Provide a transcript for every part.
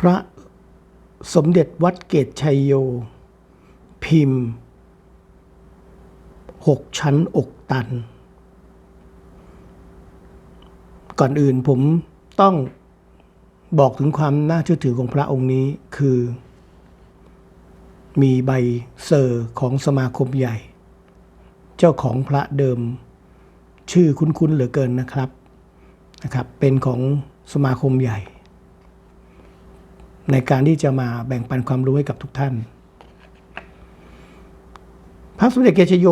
พระสมเด็จวัดเกตชัยโย พิมพ์หกชั้นอกตัน ก่อนอื่นผมต้องบอกถึงความน่าเชื่อถือของพระองค์นี้คือ มีใบเซอร์ของสมาคมใหญ่ เจ้าของพระเดิมชื่อคุ้นๆเหลือเกินนะครับนะครับ เป็นของสมาคมใหญ่ ในการที่จะมาแบ่งปันความรู้ให้กับทุกท่าน พระสมเด็จเกชโย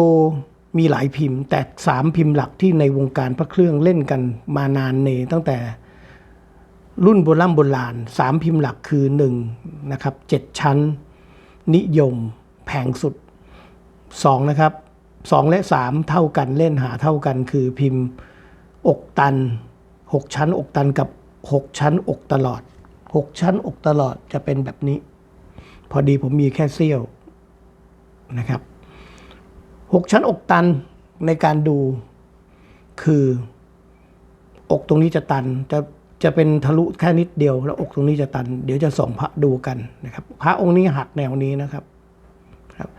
มีหลายพิมพ์ แต่สามพิมพ์หลักที่ในวงการพระเครื่องเล่นกันมานานเนตั้งแต่รุ่นโบราณโบราณสามพิมพ์หลักคือหนึ่งนะครับเจ็ดชั้น นิยม แพงสุดสองนะครับสองและสามเท่ากันเล่นหาเท่ากันคือพิมพ์อกตันหกชั้นอกตันกับหกชั้นอกตลอด หกชั้นอกตลอดจะเป็นแบบนี้ พอดีผมมีแค่เสี้ยวนะครับหกชั้นอกตันในการดูคือ อกตรงนี้จะตันจะจะเป็นทะลุแค่นิดเดียว แล้วอกตรงนี้จะตัน เดี๋ยวจะส่งพระดูกันนะครับ พระองค์นี้หักแนวนี้นะครับครับ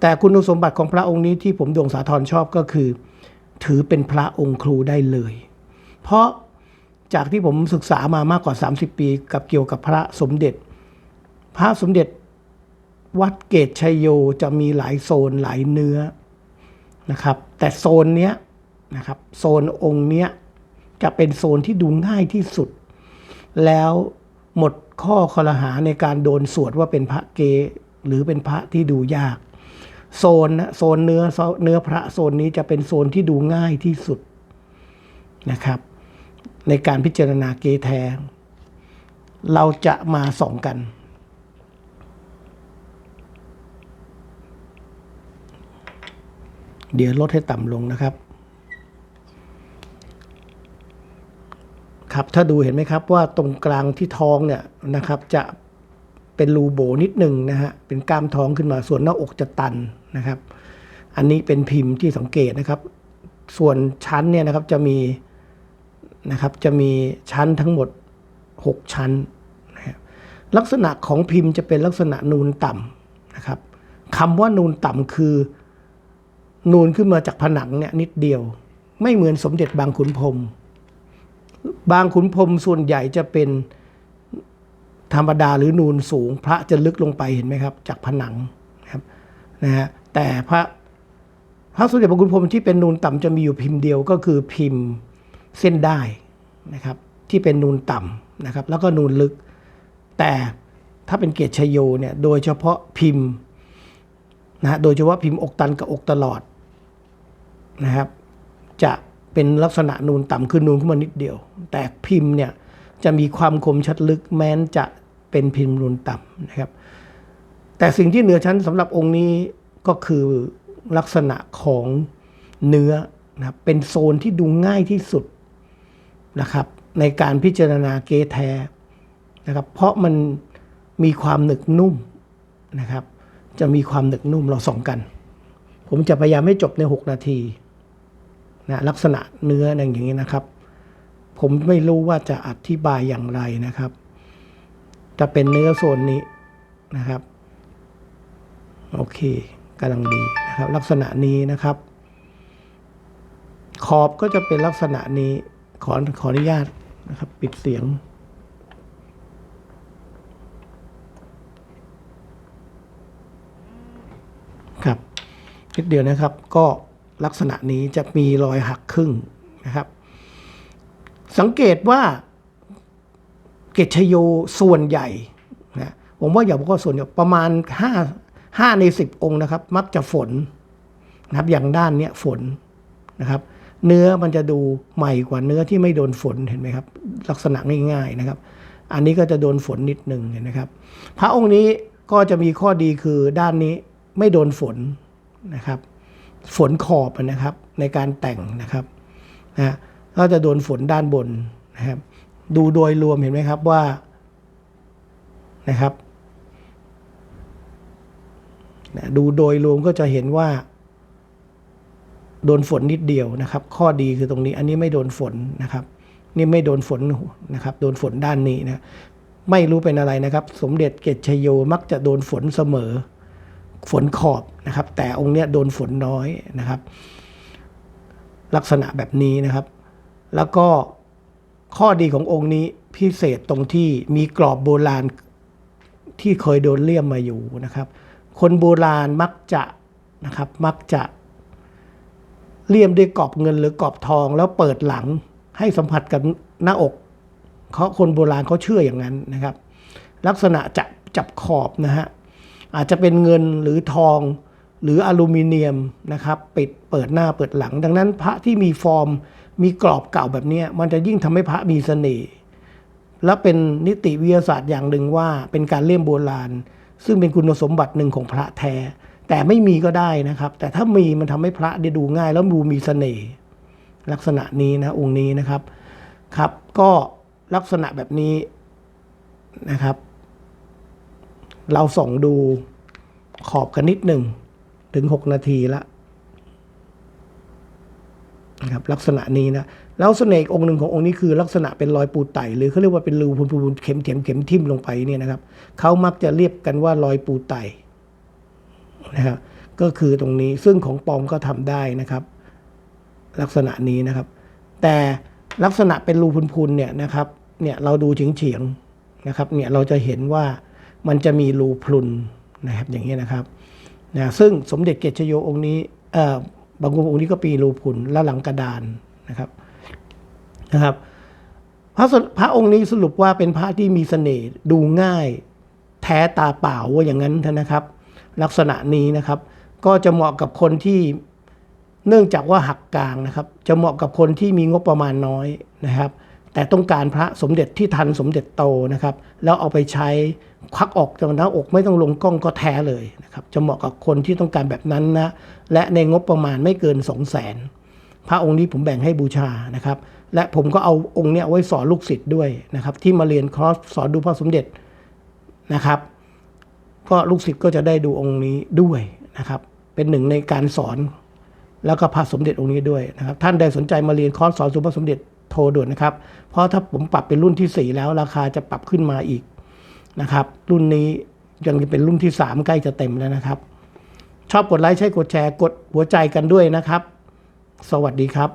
แต่คุณสมบัติของพระองค์นี้ที่ผมดวงสาธรชอบก็คือ ถือเป็นพระองค์ครูได้เลย เพราะ จากที่ผมศึกษามามากกว่า 30 ปี กับเกี่ยวกับพระสมเด็จ พระสมเด็จวัดเกตชัยโยจะมีหลายโซนหลายเนื้อนะครับ แต่โซนเนี้ยนะครับโซนองค์เนี้ยจะเป็นโซนที่ดูง่ายที่สุด แล้วหมดข้อคอรหาในการโดนสวดว่าเป็นพระเกหรือเป็นพระที่ดูยาก โซนนะโซนเนื้อเนื้อพระโซนนี้จะเป็นโซนที่ดูง่ายที่สุดนะครับ ในการพิจารณาเกแทเราจะมาส่องกัน เดี๋ยวลดให้ต่ำลงนะครับ ครับ ถ้าดูเห็นไหมครับว่าตรงกลางที่ท้องเนี่ยนะครับจะเป็นรูโบนิดหนึ่งนะฮะ เป็นกล้ามท้องขึ้นมา ส่วนหน้าอกจะตันนะครับ อันนี้เป็นพิมพ์ที่สังเกตนะครับ ส่วนชั้นเนี่ยนะครับจะมี นะครับจะมีชั้นทั้งหมด 6 ชั้นนะครับลักษณะของพิมพ์จะเป็นลักษณะนูนต่ำนะครับคำว่านูนต่ำคือ นูนขึ้นมาจากผนังเนี่ยนิดเดียว ไม่เหมือนสมเด็จบางขุนพรมบางขุนพรมส่วนใหญ่จะเป็นธรรมดาหรือนูนสูง พระจะลึกลงไปเห็นไหมครับ จากผนังนะครับนะฮะแต่พระพระสมเด็จบางขุนพรมที่เป็นนูนต่ำจะมีอยู่พิมพ์เดียวก็คือพิมพ์ เส้นได้นะครับที่เป็นนูนต่ำนะครับแล้วก็นูนลึก แต่ถ้าเป็นเกตชโยเนี่ยโดยเฉพาะพิมพ์นะโดยเฉพาะพิมพ์อกตันกับอกตลอดนะครับ จะเป็นลักษณะนูนต่ำคือนูนขึ้นมานิดเดียว แต่พิมพ์เนี่ยจะมีความคมชัดลึกแม้นจะเป็นพิมพ์นูนต่ำนะครับ แต่สิ่งที่เหนือชั้นสำหรับองค์นี้ก็คือลักษณะของเนื้อนะครับเป็นโซนที่ดูง่ายที่สุด นะครับในการพิจารณาเกแทนะครับเพราะมันมีความหนึกนุ่มนะครับ จะมีความหนึกนุ่มเราส่องกัน ผมจะพยายามให้จบใน 6 นาทีนะลักษณะเนื้ออย่างนี้นะครับ ผมไม่รู้ว่าจะอธิบายอย่างไรนะครับ จะเป็นเนื้อโซนนี้นะครับโอเคกำลังดีนะครับ ลักษณะนี้นะครับ ขอบก็จะเป็นลักษณะนี้ ขอขออนุญาตนะครับ ปิดเสียง ครับนิดเดียวนะครับ ก็ลักษณะนี้จะมีรอยหักครึ่งนะครับ สังเกตว่าเกตชโยส่วนใหญ่นะผมว่าอย่าบอกว่าส่วนใหญ่ประมาณห้าห้าในสิบองค์นะครับ มักจะฝนนะครับ อย่างด้านเนี้ยฝนนะครับ เนื้อมันจะดูใหม่กว่าเนื้อที่ไม่โดนฝนเห็นไหมครับ ลักษณะง่ายๆนะครับ อันนี้ก็จะโดนฝนนิดหนึ่งเห็นไหมครับ พระองค์นี้ก็จะมีข้อดีคือด้านนี้ไม่โดนฝนนะครับ ฝนขอบนะครับในการแต่งนะครับนะก็จะโดนฝนด้านบนนะครับ ดูโดยรวมเห็นไหมครับว่านะครับดูโดยรวมก็จะเห็นว่า โดนฝนนิดเดียวนะครับ ข้อดีคือตรงนี้อันนี้ไม่โดนฝนนะครับ นี่ไม่โดนฝนนะครับ โดนฝนด้านนี้นะไม่รู้เป็นอะไรนะครับ สมเด็จเกตชโยมักจะโดนฝนเสมอ ฝนขอบนะครับ แต่องค์เนี้ยโดนฝนน้อยนะครับ ลักษณะแบบนี้นะครับ แล้วก็ข้อดีขององค์นี้พิเศษตรงที่มีกรอบโบราณที่เคยโดนเลี่ยมมาอยู่นะครับ คนโบราณมักจะนะครับ มักจะ เลี่ยมด้วยกรอบเงินหรือกรอบทอง แล้วเปิดหลังให้สัมผัสกับหน้าอกเขาคนโบราณเขาเชื่ออย่างนั้นนะครับ ลักษณะจะจับขอบนะฮะอาจจะเป็นเงินหรือทองหรืออลูมิเนียมนะครับ ปิดเปิดหน้าเปิดหลัง ดังนั้นพระที่มีฟอร์มมีกรอบเก่าแบบนี้มันจะยิ่งทำให้พระมีเสน่ห์และเป็นนิติวิทยาศาสตร์อย่างหนึ่งว่าเป็นการเลี่ยมโบราณ ซึ่งเป็นคุณสมบัติหนึ่งของพระแท้ แต่ไม่มีก็ได้นะครับ แต่ถ้ามีมันทำให้พระได้ดูง่ายแล้วดูมีเสน่ห์ลักษณะนี้นะองค์นี้นะครับครับ ก็ลักษณะแบบนี้นะครับ เราส่องดูขอบกันนิดหนึ่งถึง 6 นาทีละนะครับลักษณะนี้นะแล้วเสน่ห์อีกองค์หนึ่งขององค์นี้คือลักษณะเป็นรอยปูไต่หรือเขาเรียกว่าเป็นรูพูนพูนเข็มเข็มเข็มทิ่มลงไปเนี่ยนะครับเขามักจะเรียกกันว่ารอยปูไต่ นะครับก็คือตรงนี้ซึ่งของปลอมก็ทำได้นะครับ ลักษณะนี้นะครับ แต่ลักษณะเป็นรูพุนๆเนี่ยนะครับเนี่ยเราดูเฉียงๆนะครับเนี่ยเราจะเห็นว่ามันจะมีรูพรุนนะครับอย่างนี้นะครับนะซึ่งสมเด็จเกตชโยองค์นี้เอ่อบางองค์นี้ก็ปีรูพุนและหลังกระดานนะครับนะครับพระพระองค์นี้สรุปว่าเป็นพระที่มีเสน่ห์ดูง่าย แท้ตาเปล่าว่าอย่างนั้นนะครับ ลักษณะนี้นะครับ ก็จะเหมาะกับคนที่เนื่องจากว่าหักกลางนะครับ จะเหมาะกับคนที่มีงบประมาณน้อยนะครับ แต่ต้องการพระสมเด็จที่ทันสมเด็จโตนะครับ แล้วเอาไปใช้ควักออกจากหน้าอกไม่ต้องลงกล้องก็แท้เลยนะครับ จะเหมาะกับคนที่ต้องการแบบนั้นนะและในงบประมาณไม่เกิน 2 0 0 0 0นพระองค์นี้ผมแบ่งให้บูชานะครับ และผมก็เอาองค์เนี้ยไว้สอนลูกศิษย์ด้วยนะครับ ที่มาเรียนคอร์สสอนดูพระสมเด็จนะครับ ก็ลูกศิษย์ก็จะได้ดูองค์นี้ด้วยนะครับ เป็นหนึ่งในการสอน แล้วก็พระสมเด็จองค์นี้ด้วยนะครับ ท่านใดสนใจมาเรียนคอร์สสอนสุพระสมเด็จโทรด่วนนะครับ เพราะถ้าผมปรับเป็นรุ่นที่ 4 แล้วราคาจะปรับขึ้นมาอีกนะครับ รุ่นนี้ยังเป็นรุ่นที่ 3 ใกล้จะเต็มแล้วนะครับ ชอบกดไลค์ใช่กดแชร์กดหัวใจกันด้วยนะครับ สวัสดีครับ